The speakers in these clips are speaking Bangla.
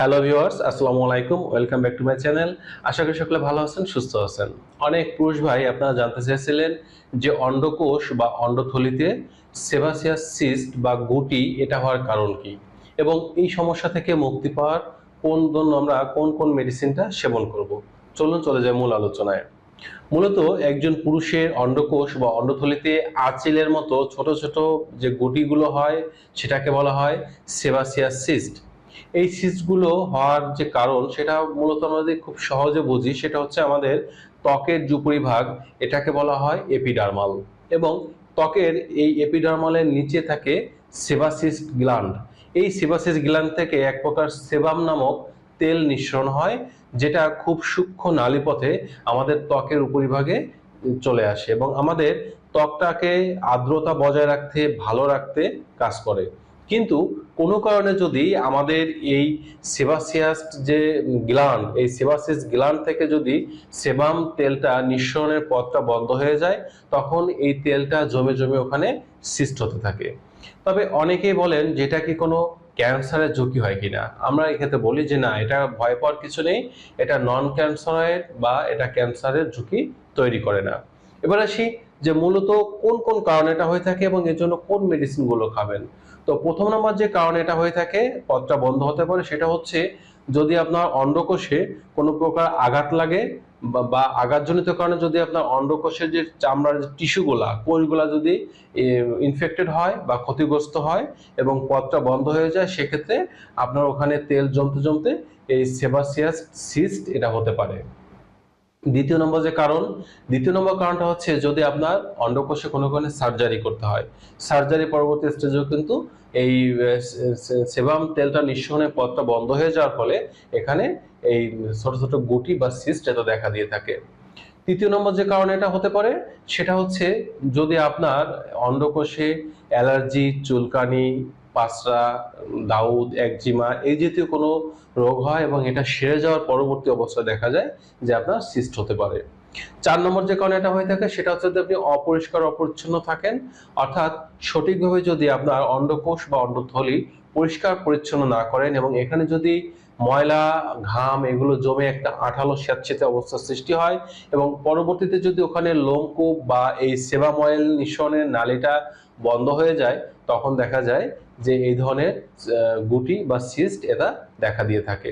হ্যালো ভিউয়ার্স আসসালামু আলাইকুম welcome back to my channel আশা করি সকলে ভালো আছেন, সুস্থ আছেন। অনেক পুরুষ ভাই আপনারা জানতে চেয়েছিলেন যে অন্ডকোষ বা অন্ডথলিতে সেবাসিয়াস সিস্ট বা গুটি, এটা হওয়ার কারণ কি? এবং এই সমস্যা থেকে মুক্তি পাওয়ার কোন জন্য আমরা কোন কোন মেডিসিনটা সেবন করব? চলুন চলে যাই মূল আলোচনায়। মূলত একজন পুরুষের অন্ডকোষ বা অন্ডথলিতে আঁচিলের মতো ছোট ছোট যে গুটিগুলো হয়, সেটাকে বলা হয় সেবাসিয়াস সিস্ট এই সিস্টগুলো হওয়ার যে কারণ, সেটা মূলত আমরা যদি খুব সহজে বুঝি, সেটা হচ্ছে আমাদের ত্বকের ভাগ এটাকে বলা হয় এপিডার্মাল এবং ত্বকের এই এপিডার্মালের নিচে থাকে সেবাসিস গ্ল্যান্ড এই সেবাসিস গ্ল্যান্ড থেকে এক প্রকার সেবাম নামক তেল নিঃসরণ হয়, যেটা খুব সূক্ষ্ম নালীপথে আমাদের ত্বকের উপরিভাগে চলে আসে এবং আমাদের ত্বকটাকে আর্দ্রতা বজায় রাখতে, ভালো রাখতে কাজ করে। কিন্তু কোনো কারণে যদি আমাদের এই সেবাসিয়াস যে গ্লান, এই সেবাসিস গ্লান থেকে যদি সেবাম তেলটা নিঃসরণের পথটা বন্ধ হয়ে যায়, তখন এই তেলটা জমে জমে ওখানে সিস্ট হতে থাকে। তবে অনেকেই বলেন যেটা কি কোনো ক্যান্সারের ঝুঁকি হয় কিনা? আমরা এক্ষেত্রে বলি যে না, এটা ভয় পাওয়ার কিছু নেই, এটা নন ক্যান্সারের বা এটা ক্যান্সারের ঝুঁকি তৈরি করে না। এবার আসি যে মূলত কোন কোন কারণে এটা হয়ে থাকে এবং এর জন্য কোন মেডিসিনগুলো খাবেন। তো প্রথম নম্বর যে কারণ এটা হয়ে থাকে, পথটা বন্ধ হতে পারে, সেটা হচ্ছে যদি আপনার অন্ডকোষে কোনো প্রকার আঘাত লাগে বা- আঘাতজনিত কারণে যদি আপনার অন্ডকোষের যে চামড়ার যে টিস্যুগুলা, কোষগুলা যদি ইনফেক্টেড হয় বা ক্ষতিগ্রস্ত হয় এবং পথটা বন্ধ হয়ে যায়, সেক্ষেত্রে আপনার ওখানে তেল জমতে জমতে এই সেবাসিয়াস সিস্ট এটা হতে পারে। দ্বিতীয় নম্বর যে কারণ, দ্বিতীয় নম্বর কারণটা হচ্ছে যদি আপনার অন্ডকোষে কোনো কারণে সার্জারি করতে হয় সার্জারি পরবর্তী স্টেজেও কিন্তু এই সেবাম তেলটা নিঃসরণের পথটা বন্ধ হয়ে যাওয়ার ফলে এখানে এই ছোট ছোট গুটি বা সিস্ট এটা দেখা দিয়ে থাকে। তৃতীয় নম্বর যে কারণ এটা হতে পারে, সেটা হচ্ছে যদি আপনার অন্ডকোষে অ্যালার্জি, চুলকানি পাসরা, দাউদ, একজিমা এই জাতীয় কোনো রোগ হয় এবং এটা সেরে যাওয়ার পরবর্তী অবস্থায় দেখা যায় যে আপনার সিস্ট হতে পারে। চার নম্বর যে কারণে এটা হয়ে থাকে সেটা হচ্ছে যদি আপনি অপরিষ্কার, অপরিচ্ছন্ন থাকেন, অর্থাৎ সঠিকভাবে যদি আপনার অন্ডকোষ বা অন্ডথলি পরিষ্কার, পরিচ্ছন্ন না করেন এবং এখানে যদি ময়লা, ঘাম এগুলো জমে একটা আঠালো স্যাঁতসেঁতে অবস্থার সৃষ্টি হয় এবং পরবর্তীতে যদি ওখানে লোমকূপ বা এই সেবা ময়েল নিঃসরণের নালীটা বন্ধ হয়ে যায়, তখন দেখা যায় যে এই ধরনের গুটি বা সিস্ট এটা দেখা দিয়ে থাকে।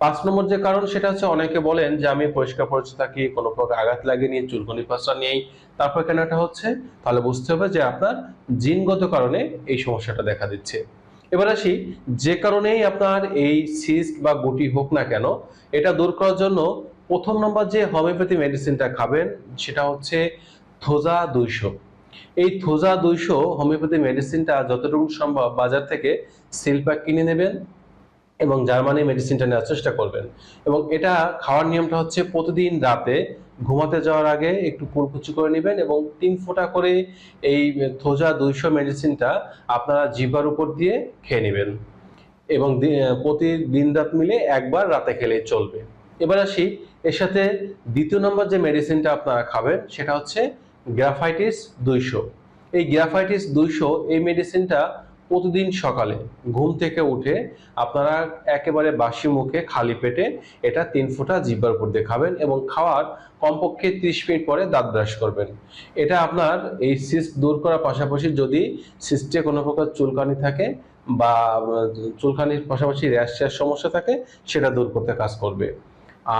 পাঁচ নম্বর যে কারণ সেটা হচ্ছে অনেকে বলেন যে আমি পরিষ্কার পরিচ্ছন্ন থাকি কোনো প্রকার আঘাত লাগে নিয়ে, চুলকনি পাশা নেই তারপর কেন এটা হচ্ছে, তাহলে বুঝতে হবে যে আপনার জিনগত কারণে এই সমস্যাটা দেখা দিচ্ছে। এবার আসি, যে কারণেই আপনার এই সিস্ট বা গুটি হোক না কেন, এটা দূর করার জন্য প্রথম নম্বর যে হোমিওপ্যাথি মেডিসিনটা খাবেন, সেটা হচ্ছে থোজা দুইশো। এই থোজা দুইশো হোমিওপ্যাথি মেডিসিনটা যতটুকু সম্ভব বাজার থেকে সিলপ্যাক কিনে নেবেন এবং জার্মানি মেডিসিনটা নেওয়ার চেষ্টা করবেন। এবং এটা খাওয়ার নিয়মটা হচ্ছে প্রতিদিন রাতে ঘুমাতে যাওয়ার আগে একটু কুলকুচি করে নেবেন এবং তিন ফোঁটা করে এই থোজা দুইশো মেডিসিনটা আপনারা জিভার উপর দিয়ে খেয়ে নেবেন। এবং প্রতি দিন রাত মিলে একবার রাতে খেলে চলবে। এবার আসি, এর সাথে দ্বিতীয় নম্বর যে মেডিসিনটা আপনারা খাবেন সেটা হচ্ছে গ্রাফাইটিস দুইশো। এই গ্রাফাইটিস দুইশো এই মেডিসিনটা প্রতিদিন সকালে ঘুম থেকে উঠে আপনারা একেবারে বাসি মুখে, খালি পেটে এটা তিন ফোঁটা জিব্বার উপর দিয়ে খাবেন এবং খাওয়ার কমপক্ষে ত্রিশ মিনিট পরে দাঁত ব্রাশ করবেন। এটা আপনার এই সিস্ট দূর করার পাশাপাশি যদি সিস্টে কোনো প্রকার চুলকানি থাকে বা, চুলকানির পাশাপাশি র্যাশ সমস্যা থাকে, সেটা দূর করতে কাজ করবে।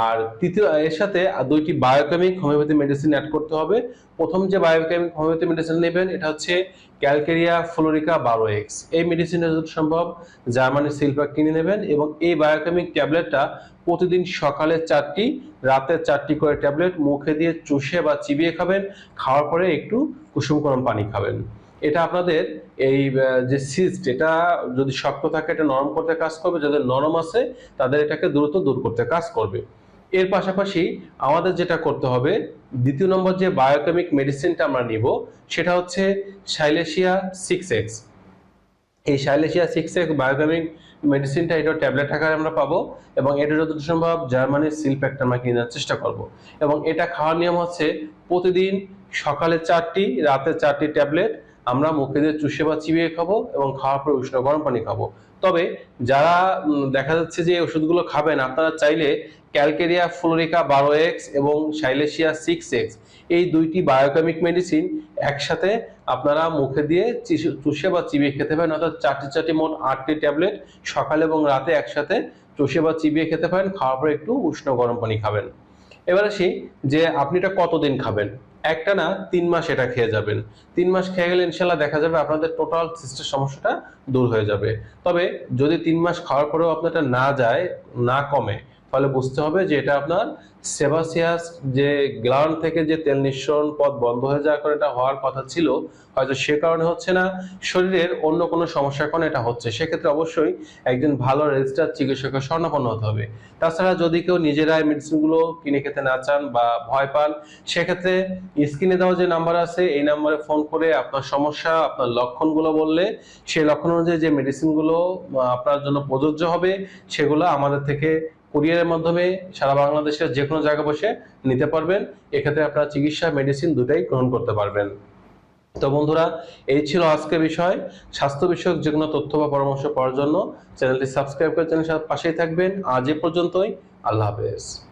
আর তৃতীয়, এর সাথে দুইটি বায়োকেমিক হোমিওপ্যাথি মেডিসিন অ্যাড করতে হবে। প্রথম যে বায়োকেমিক হোমিওপ্যাথি মেডিসিন নেবেন, এটা হচ্ছে ক্যালকেরিয়া ফ্লোরিকা বারো এক্স এই মেডিসিনটা যদি সম্ভব জার্মানি সিলপাক কিনে নেবেন এবং এই বায়োকেমিক ট্যাবলেটটা প্রতিদিন সকালে চারটি, রাতে চারটি করে ট্যাবলেট মুখে দিয়ে চুষে বা চিবিয়ে খাবেন, খাওয়ার পরে একটু কুসুম গরম পানি খাবেন। এটা আপনাদের এই যে সিস্ট এটা যদি শক্ত থাকে, এটা নরম করতে কাজ করবে, যাদের নরম আছে, তাদের এটাকে দ্রুত দূর করতে কাজ করবে। এর পাশাপাশি আমাদের যেটা করতে হবে, দ্বিতীয় নম্বর যে বায়োকেমিক মেডিসিনটা আমরা নিব, সেটা হচ্ছে সাইলেশিয়া সিক্স এক্স এই সাইলেশিয়া সিক্স এক্স বায়োকেমিক মেডিসিনটা এটা ট্যাবলেট আকারে আমরা পাবো এবং এটা যত সম্ভব জার্মানির সিল প্যাকটা আমরা কেনার চেষ্টা করব। এবং এটা খাওয়ার নিয়ম হচ্ছে প্রতিদিন সকালে চারটি, রাতে চারটি ট্যাবলেট আমরা মুখে দিয়ে চুষে বা চিবিয়ে খাব এবং খাওয়ার পরে উষ্ণ গরম পানি খাব। তবে যারা দেখা যাচ্ছে যে ওষুধগুলো খাবেন, আপনারা চাইলে ক্যালকেরিয়া, ফ্লোরিকা, বারো এক্স এবং সাইলেশিয়া সিক্স এক্স এই দুইটি বায়োকেমিক মেডিসিন একসাথে আপনারা মুখে দিয়ে চুষে বা চিবিয়ে খেতে পারেন। অর্থাৎ চারটি চারটি মোট আটটি ট্যাবলেট সকালে এবং রাতে একসাথে চুষে বা চিবিয়ে খেতে পারেন, খাওয়ার পর একটু উষ্ণ গরম পানি খাবেন। এবার আসি যে আপনি এটা কতদিন খাবেন? একটা না তিন মাস এটা খেয়ে যাবেন। তিন মাস খেয়ে গেলে ইনশাল্লাহ দেখা যাবে আপনাদের টোটাল সিস্টের সমস্যাটা দূর হয়ে যাবে। তবে যদি তিন মাস খাওয়ার পরেও আপনারটা না যায়, না কমে ফলে বুঝতে হবে যে এটা আপনার সেবাসিয়াস যে গ্লান্ড থেকে যে তেল নিঃসরণ পথ বন্ধ হয়ে যাওয়ার কারণে এটা হওয়ার কথা ছিল, হয়তো সে কারণে হচ্ছে না, শরীরের অন্য কোনো সমস্যার কারণে এটা হচ্ছে। সেক্ষেত্রে অবশ্যই একজন ভালো রেজিস্টার চিকিৎসকের স্বর্ণাপন্ন হতে হবে। তাছাড়া যদি কেউ নিজেরাই মেডিসিনগুলো কিনে খেতে না চান বা ভয় পান, সেক্ষেত্রে স্ক্রিনে দেওয়া যে নাম্বার আছে, এই নাম্বারে ফোন করে আপনার সমস্যা, আপনার লক্ষণগুলো বললে, সেই লক্ষণ অনুযায়ী যে মেডিসিনগুলো আপনার জন্য প্রযোজ্য হবে, সেগুলো আমাদের থেকে কুরিয়ারের মাধ্যমে সারা বাংলাদেশের যে কোনো জায়গায় বসে নিতে পারবেন। এক্ষেত্রে আপনারা চিকিৎসা মেডিসিন দুটাই গ্রহণ করতে পারবেন। তো বন্ধুরা, এই ছিল আজকের বিষয়। স্বাস্থ্য বিষয়ক যে কোনো তথ্য বা পরামর্শ পাওয়ার জন্য চ্যানেলটি সাবস্ক্রাইব করে চ্যানেলের পাশেই থাকবেন। আজ এ পর্যন্তই। আল্লাহ হাফেজ।